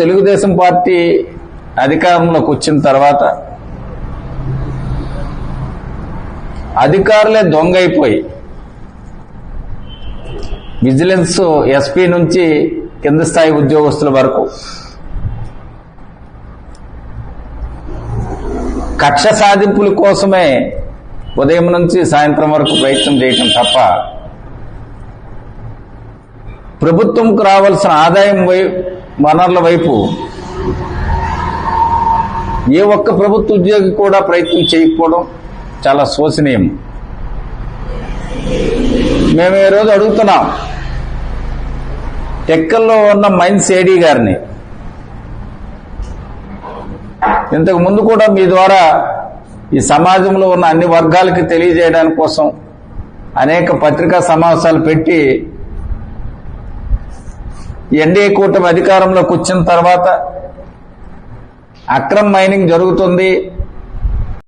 Telugu Desam party అధికారంలోకి వచ్చిన తర్వాత అధికారులే దొంగైపోయి విజిలెన్స్ ఎస్పీ నుంచి కింద స్థాయి ఉద్యోగస్తుల వరకు కక్ష సాధింపుల కోసమే ఉదయం నుంచి సాయంత్రం వరకు ప్రయత్నం చేయటం తప్ప ప్రభుత్వంకు రావాల్సిన ఆదాయం వనరుల వైపు ఏ ఒక్క ప్రభుత్వ ఉద్యోగి కూడా ప్రయత్నం చేయకపోవడం చాలా శోచనీయం. మేము ఈ రోజు అడుగుతున్నాం టెక్కల్లో ఉన్న మైన్స్ ఏడీ గారిని. ఇంతకు ముందు కూడా మీ ద్వారా ఈ సమాజంలో ఉన్న అన్ని వర్గాలకి తెలియజేయడానికి కోసం అనేక పత్రికా సమావేశాలు పెట్టి ఎన్డీఏ కూటమి అధికారంలోకి వచ్చిన తర్వాత అక్రమ్ మైనింగ్ జరుగుతుంది.